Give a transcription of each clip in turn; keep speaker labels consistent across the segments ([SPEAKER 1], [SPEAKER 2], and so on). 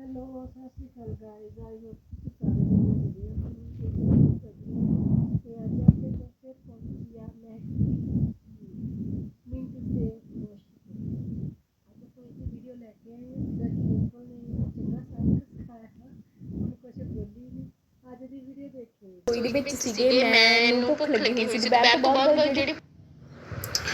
[SPEAKER 1] Hello ਸਤਿ ਸ਼੍ਰੀ ਅਕਾਲ guys I hope ਤੁਸੀਂ ਸਾਰੇ ਜਣੇ ਵਧੀਆ ਹੋਵੋਗੇ ਤੇ ਅੱਜ ਆਪਣੇ ਕੋਲ ਫਿਰ ਪਹੁੰਚੀ ਆ ਮੈਂ ਮਿੰਟ ਸੇ ਮੁਸ਼ਕਿਲ ਅੱਜ ਆਪਾਂ ਇੱਕ ਵੀਡੀਓ ਲੈ ਕੇ ਆਏ ਹਾਂ ਜਿਹਦਾ ਕਿ ਬਿਲਕੁਲ ਨੇ ਚੰਗਾ ਸਾਰਾ ਸਿਖਾਇਆ ਹੈ ਹੁਣ ਕੁਝ ਬੋਲੀ ਨਹੀਂ ਅੱਜ ਦੀ ਵੀਡੀਓ ਦੇਖਿਓ
[SPEAKER 2] ਕੋਈ ਦੇ ਵਿੱਚ ਸੀਗੇ ਮੈਨੂੰ ਭੁੱਖ ਲੱਗੀ ਹੋਈ ਸੀ ਦੁਪਹਿਰ ਤੋਂ ਬਾਅਦ ਜਿਹੜੀ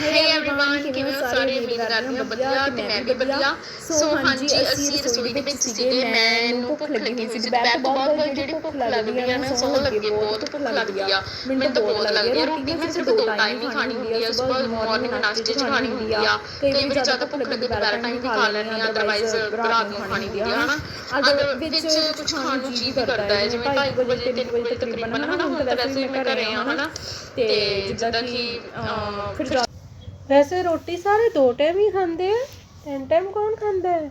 [SPEAKER 2] ਹੇ एवरीवन ਕਿਵੇਂ ਹੋ ਸਾਰੇ ਉਮੀਦ ਕਰਦੀ ਹਾਂ ਵਧੀਆ ਤੇ ਮੈਂ ਵੀ ਵਧੀਆ ਸੋ ਹਾਂਜੀ ਅਸੀਂ ਰਸੋਈ ਦੇ ਵਿੱਚ ਸੀਗੇ ਮੈਨੂੰ ਭੁੱਖ ਲੱਗੀ ਹੋਈ ਸੀ ਦੁਪਹਿਰ ਤੋਂ ਬਾਅਦ ਜਿਹੜੀ ਭੁੱਖ ਲੱਗਦੀ ਹੈ ਨਾ ਸੌਣ ਲੱਗੇ ਬਹੁਤ ਭੁੱਖ ਲੱਗਦੀ ਆ ਮੈਨੂੰ ਤਾਂ ਬਹੁਤ ਲੱਗਦੀ ਹੈ ਰੋਟੀ ਮੈਂ ਸਿਰਫ ਦੋ ਟਾਈਮ ਹੀ ਖਾਣੀ ਹੁੰਦੀ ਹੈ ਸਵੇਰ ਮਾਰਨਿੰਗ ਨਾਸ਼ਤੇ 'ਚ ਖਾਣੀ ਹੁੰਦੀ ਆ ਕਈ ਵਾਰੀ ਜ਼ਿਆਦਾ ਭੁੱਖ ਲੱਗੇ ਦੁਪਹਿਰ ਟਾਈਮ ਵੀ ਖਾ ਲੈਂਦੀ ਆ ਅਦਰਵਾਈਜ਼ ਰਾਤ ਨੂੰ ਖਾਣੀ ਹੁੰਦੀ ਆ ਹਨਾ ਅਗਰ ਵਿੱਚ ਕੁਝ ਖਾਣ ਨੂੰ ਜੀ ਵੀ ਕਰਦਾ ਹੈ ਜਿਵੇਂ 2:30 ਵਜੇ 3 ਵਜੇ ਤਕਰੀਬਨ ਹਨਾ ਹੁਣ ਤਾਂ ਵੈਸੇ ਵੀ ਮੈਂ ਘਰੇ ਆ ਹਨਾ ਤੇ ਜਿੱਦਾਂ ਕਿ ਅਹ, ਫਿਰ ਜਾ-
[SPEAKER 1] ਵੈਸੇ ਰੋਟੀ ਸਾਰੇ ਦੋ ਟਾਈਮ ਹੀ ਖਾਂਦੇ ਆ। ਤਿੰਨ ਟਾਈਮ ਕੌਣ ਖਾਂਦਾ ਹੈ?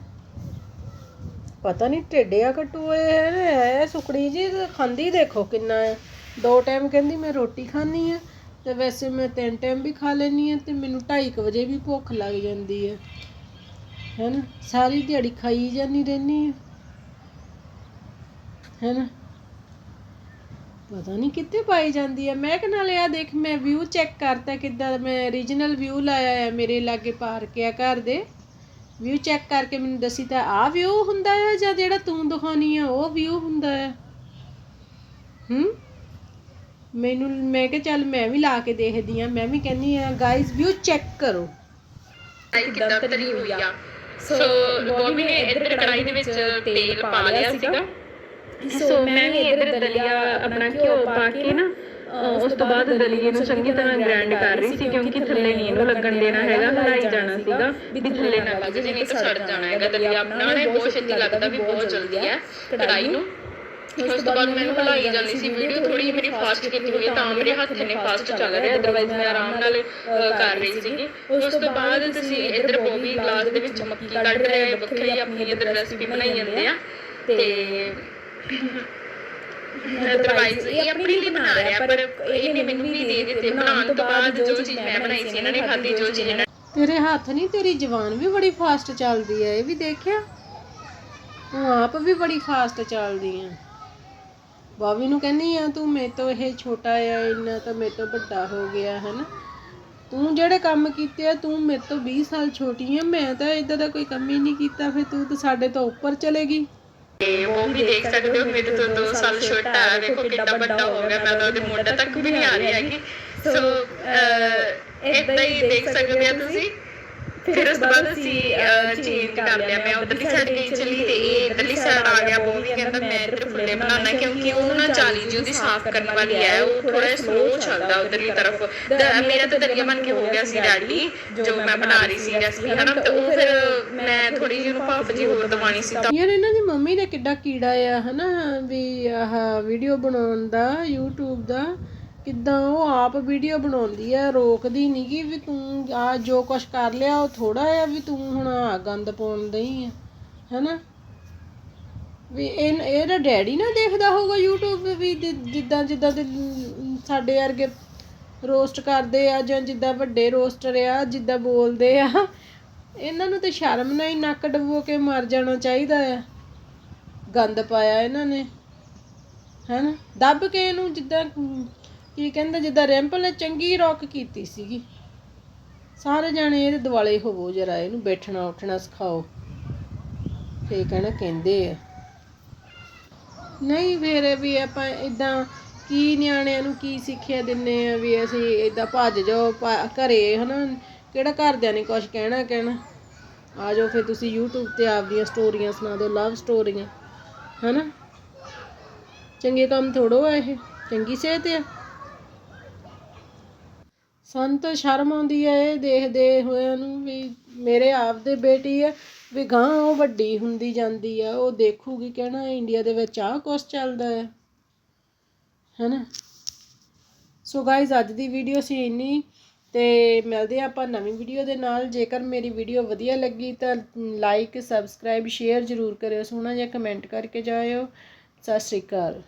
[SPEAKER 1] ਪਤਾ ਨਹੀਂ ਢਿੱਡਿਆ ਕਟੂਏ ਹੈ ਸੁਕੜੀ ਜੀ ਖਾਂਦੀ ਦੇਖੋ ਕਿੰਨਾ ਹੈ। ਦੋ ਟਾਈਮ ਕਹਿੰਦੀ ਮੈਂ ਰੋਟੀ ਖਾਣੀ ਆ ਤੇ ਵੈਸੇ ਮੈਂ ਤਿੰਨ ਟਾਈਮ ਵੀ ਖਾ ਲੈਣੀ ਆ ਤੇ ਮੈਨੂੰ 2:30 ਵਜੇ ਵੀ ਭੁੱਖ ਲੱਗ ਜਾਂਦੀ ਹੈ। ਹੈਨਾ ਸਾਰੀ ਦਿਹਾੜੀ ਖਾਈ ਜਾਂਦੀ ਰਹਿੰਦੀ ਹੈ। ਹੈਨਾ ਪਤਾ ਨਹੀਂ ਕਿੱਥੇ ਪਾਈ ਜਾਂਦੀ ਹੈ ਮੈਂ ਕਿ ਨਾਲੇ ਆ ਦੇਖ ਮੈਂ ਵਿਊ ਚੈੱਕ ਕਰਤਾ ਕਿੱਦਾਂ ਮੈਂ origignal ਵਿਊ ਲਾਇਆ ਹੈ ਮੇਰੇ ਲਾਗੇ ਪਾਰਕ ਆ ਘਰ ਦੇ। ਵਿਊ ਚੈੱਕ ਕਰਕੇ ਮੈਨੂੰ ਦੱਸੀ ਤਾਂ ਆ ਵਿਊ ਹੁੰਦਾ ਹੈ ਜਾਂ ਜਿਹੜਾ ਤੂੰ ਦਿਖਾਉਣੀ ਆ ਉਹ ਵਿਊ ਹੁੰਦਾ ਹੈ ਹੂੰ? ਮੈਨੂੰ ਮੈਂ ਕਿਹਾ ਚੱਲ ਮੈਂ ਵੀ ਲਾ ਕੇ ਦੇਖਦੀ ਆ ਮੈਂ ਵੀ ਕਹਿੰਨੀ ਆ ਗਾਇਜ਼ ਵਿਊ ਚੈੱਕ ਕਰੋ।
[SPEAKER 2] ਕਿੱਦਾਂ ਤਰੀ ਹੋਈ ਆ। ਸੋ ਬੋਬੀ ਨੇ ਇੱਧਰ ਕੜਾਈ ਦੇ ਵਿੱਚ ਤੇਲ ਪਾ ਲਿਆ ਸੀਗਾ। ਸੋ ਮੈਂ ਵੀ ਇੱਧਰ ਦਲੀਆ ਆਪਣਾ ਘਿਓ ਪਾ ਕੇ ਨਾ ਉਸ ਤੋਂ ਬਾਅਦ ਦਲੀਏ ਨੂੰ ਚੰਗੀ ਤਰ੍ਹਾਂ ਗ੍ਰਾਈਂਡ ਕਰ ਰਹੀ ਸੀ ਕਿਉਂਕਿ ਥੱਲੇ ਨਹੀਂ ਇਹਨੂੰ ਲੱਗਣ ਦੇਣਾ ਹੈਗਾ ਹਲਾਈ ਜਾਣਾ ਸੀਗਾ ਵੀ ਥੱਲੇ ਨਾ ਲੱਗ ਜੇ ਨਹੀਂ ਤਾਂ ਸੜ ਜਾਣਾ ਹੈਗਾ ਦਲੀਆ ਆਪਣਾ ਨੇ ਬਹੁਤ ਛੇਤੀ ਲੱਗਦਾ ਵੀ ਬਹੁਤ ਜਲਦੀ ਹੈ ਕੜਾਈ ਨੂੰ। ਉਸ ਤੋਂ ਬਾਅਦ ਮੈਨੂੰ ਹਲਾਈ ਜਾਂਦੀ ਸੀ ਵੀਡੀਓ ਥੋੜੀ ਮੇਰੀ ਫਾਸਟ ਕੀਤੀ ਹੋਈ ਤਾਂ ਮੇਰੇ ਹੱਥ ਨੇ ਫਾਸਟ ਚੱਲ ਰਿਹਾ ਅਦਰਵਾਈਜ਼ ਮੈਂ ਆਰਾਮ ਨਾਲ ਕਰ ਰਹੀ ਸੀਗੀ ਉਸ ਤੋਂ ਬਾਅਦ ਤੁਸੀਂ ਇੱਧਰ ਬੋਬੀ ਗਲਾਸ ਦੇ ਵਿੱਚ ਮੱਕੀ ਕੱਢ ਰਹੇ ਵੱਖਰੀ ਆਪਣੀ ਇੱਧਰ ਰੈਸਪੀ ਬਣਾਈ ਜਾਂਦੇ ਆ ਤੇ ਅਦਰਵਾਈਜ਼ ਇਹ ਆਪਣੀ ਲਈ ਬਣਾ ਰਿਹਾ ਪਰ ਇਹਨੇ ਮੈਨੂੰ ਵੀ ਦੇ ਦਿੱਤੇ ਬਣਾਉਣ ਤੋਂ ਬਾਅਦ ਜੋ ਚੀਜ਼ ਮੈਂ ਬਣਾਈ ਸੀ ਇਹਨਾਂ ਨੇ ਖਾਧੀ ਜੋ ਚੀਜ਼ ਇਹਨਾਂ
[SPEAKER 1] ਤੇਰੇ ਹੱਥ ਨਹੀਂ ਤੇਰੀ ਜ਼ਬਾਨ ਵੀ ਬੜੀ ਫਾਸਟ ਚੱਲਦੀ ਹੈ ਇਹ ਵੀ ਦੇਖਿਆ? ਤੂੰ ਆਪ ਵੀ ਬੜੀ ਫਾਸਟ ਚੱਲਦੀ ਆ। ਬਾਵੀ ਨੂੰ ਕਹਿੰਨੀ ਆ ਤੂੰ ਮੇਰੇ ਤੋਂ ਇਹ ਛੋਟਾ ਆ ਇੰਨਾ ਤਾਂ ਮੇਰੇ ਤੋਂ ਵੱਡਾ ਹੋ ਗਿਆ ਹੈ ਨਾ ਤੂੰ ਜਿਹੜੇ ਕੰਮ ਕੀਤੇ ਆ ਤੂੰ ਮੇਰੇ ਤੋਂ 20 ਸਾਲ ਛੋਟੀ ਆ ਮੈਂ ਤਾਂ ਇਦਾਂ ਦਾ ਕੋਈ ਕੰਮ ਹੀ ਨਹੀਂ ਕੀਤਾ ਫਿਰ ਤੂੰ ਤਾਂ ਸਾਡੇ ਤੋਂ ਉੱਪਰ ਚਲੇਗੀ
[SPEAKER 2] ਤੇ ਉਹ ਵੀ ਦੇਖ ਸਕਦੇ ਹੋ, ਮੇਰੇ ਤੋਂ 2 ਸਾਲ ਛੋਟਾ ਹੈ ਵੇਖੋ ਕਿੰਨਾ ਵੱਡਾ ਹੋ ਗਿਆ, ਮੈਂ ਤਾਂ ਉਹਦੇ ਮੁੰਡੇ ਤੱਕ ਵੀ ਨਹੀਂ ਆ ਰਹੀ ਹੈਗੀ। ਸੋ ਇਦਾਂ ਹੀ ਦੇਖ ਸਕਦੇ ਆ ਤੁਸੀਂ। ਫਿਰ ਉਸ ਤੋਂ ਬਾਅਦ ਅਸੀਂ ਚੇਂਜ ਕਰ ਲਿਆ। ਮੈਂ ਉਧਰਲੀ ਸਾਈਡ ਗਈ ਚਲੀ ਤੇ ਇਹ ਇਧਰਲੀ ਸਾਈਡ ਆ ਗਿਆ ਉਹ ਵੀ ਕਹਿੰਦਾ ਮੈਂ ਇੱਧਰ ਫੁੱਲੇ ਬਣਾਉਣਾ ਕਿਉਂਕਿ ਉਹ ਨਾ ਚਾਲੀ ਜੀ ਉਹਦੀ ਸਾਫ਼ ਕਰਨ ਵਾਲੀ ਹੈ ਉਹ ਥੋੜਾ ਜਿਹਾ ਸਲੋ ਚੱਲਦਾ ਉਧਰਲੀ ਤਰਫ। ਮੇਰਾ ਤਾਂ ਦਰਿਆ ਬਣ ਕੇ ਹੋ ਗਿਆ ਸੀ ਰੈਡੀ ਜੋ ਮੈਂ ਬਣਾ ਰਹੀ ਸੀ ਰੈਸਪੀ ਹਨਾ? ਤੇ ਉਹ ਫਿਰ ਮੈਂ ਥੋੜੀ ਜਿਹੀ ਉਹਨੂੰ ਭਾਫ ਜੀ ਹੋਰ ਦਵਾਣੀ ਸੀ ਤਾਂ
[SPEAKER 1] ਯਾਰ ਇਹਨਾਂ ਦੀ ਮੰਮੀ ਦਾ ਕਿੱਡਾ ਕੀੜਾ ਆ ਹਨਾ? ਵੀ ਆਹ ਵੀਡੀਓ ਬਣਾਉਣ ਦਾ YouTube ਦਾ ਕਿੱਦਾਂ ਉਹ ਆਪ ਵੀਡੀਓ ਬਣਾਉਂਦੀ ਆ, ਰੋਕਦੀ ਨਹੀਂ ਕਿ ਵੀ ਤੂੰ ਆ ਜੋ ਕੁਛ ਕਰ ਲਿਆ, ਉਹ ਥੋੜਾ ਆ ਵੀ ਤੂੰ ਹੁਣ ਆ ਗੰਦ ਪਾਉਣ ਦਈ ਆ, ਹਨਾ? ਵੀ ਇਹ ਇਹਦਾ ਡੈਡੀ ਨਾ ਦੇਖਦਾ ਹੋਊਗਾ YouTube ਵੀ ਜਿ- ਜਿੱਦਾਂ ਜਿੱਦਾਂ ਦੇ ਸਾਡੇ ਵਰਗੇ ਰੋਸਟ ਕਰਦੇ ਆ ਜਾਂ ਜਿੱਦਾਂ ਵੱਡੇ ਰੋਸਟਰ ਆ, ਜਿੱਦਾਂ ਬੋਲਦੇ ਆ, ਇਹਨਾਂ ਨੂੰ ਤੇ ਸ਼ਰਮ ਨਾਲ ਹੀ ਨੱਕ ਡਬੋ ਕੇ ਮਰ ਜਾਣਾ ਚਾਹੀਦਾ ਆ। ਗੰਦ ਪਾਇਆ ਇਹਨਾਂ ਨੇ, ਹੈਨਾ? ਦੱਬ ਕੇ ਇਹਨੂੰ ਜਿੱਦਾਂ ਕੀ ਕਹਿੰਦਾ, ਜਿੱਦਾਂ ਰੈਂਪਲ ਨੇ ਚੰਗੀ ਰੌਕ ਕੀਤੀ ਸੀਗੀ। ਸਾਰੇ ਜਾਣੇ ਇਹਦੇ ਦਿਵਾਲੇ ਹੋਵੋ ਜਰਾ, ਇਹਨੂੰ ਬੈਠਣਾ, ਉੱਠਣਾ ਸਿਖਾਓ। ਤੇ ਕਹਿਣਾ, ਕਹਿੰਦੇ ਆ। ਨਹੀਂ, ਫੇਰ ਵੀ ਆਪਾਂ ਇਦਾਂ ਕੀ ਨਿਆਣਿਆਂ ਨੂੰ ਕੀ ਸਿੱਖਿਆ ਦਿੰਨੇ ਆ ਵੀ ਅਸੀਂ ਇਦਾਂ ਭੱਜ ਜਾਓ, ਭਾ- ਘਰੇ, ਹਨਾ? ਕਿਹੜਾ ਘਰਦਿਆਂ ਨੇ ਕੁਝ ਕਹਿਣਾ ਕਹਿਣਾ? ਆ ਜਾਓ ਫਿਰ ਤੁਸੀਂ YouTube ਤੇ ਆਪਦੀਆਂ ਸਟੋਰੀਆਂ ਸੁਣਾ ਦਿਓ ਲਵ ਸਟੋਰੀਆਂ ਹਨਾ? ਚੰਗੇ ਕੰਮ ਥੋੜੋ ਆ ਇਹ, ਚੰਗੀ ਸਿਹਤ ਆ। ਸਾਨੂੰ ਤਾਂ ਸ਼ਰਮ ਆਉਂਦੀ ਹੈ, ਇਹ ਦੇਖਦੇ ਹੋਇਆਂ ਨੂੰ ਵੀ ਮੇਰੇ ਆਪ ਦੇ ਬੇਟੀ ਹੈ, ਵੀ ਗਾਂ ਉਹ ਵੱਡੀ ਹੁੰਦੀ ਜਾਂਦੀ ਆ ਉਹ ਦੇਖੂਗੀ ਕਹਿਣਾ ਇੰਡੀਆ ਦੇ ਵਿੱਚ ਆਹ ਕੁਛ ਚੱਲਦਾ ਹੈ। ਹੈਨਾ? ਸੋ ਗਾਇਜ਼ ਅੱਜ ਦੀ ਵੀਡੀਓ ਸੀ ਇੰਨੀ, ਤੇ ਮਿਲਦੇ ਹਾਂ ਆਪਾਂ ਨਵੀਂ ਵੀਡੀਓ ਦੇ ਨਾਲ। ਜੇਕਰ ਮੇਰੀ ਵੀਡੀਓ ਵਧੀਆ ਲੱਗੀ ਤਾਂ ਲਾਈਕ ਸਬਸਕ੍ਰਾਈਬ ਸ਼ੇਅਰ ਜ਼ਰੂਰ ਕਰਿਓ, ਸੋਹਣਾ ਜਿਹਾ ਕਮੈਂਟ ਕਰਕੇ ਜਾਇਓ। ਸਤਿ ਸ਼੍ਰੀ ਅਕਾਲ।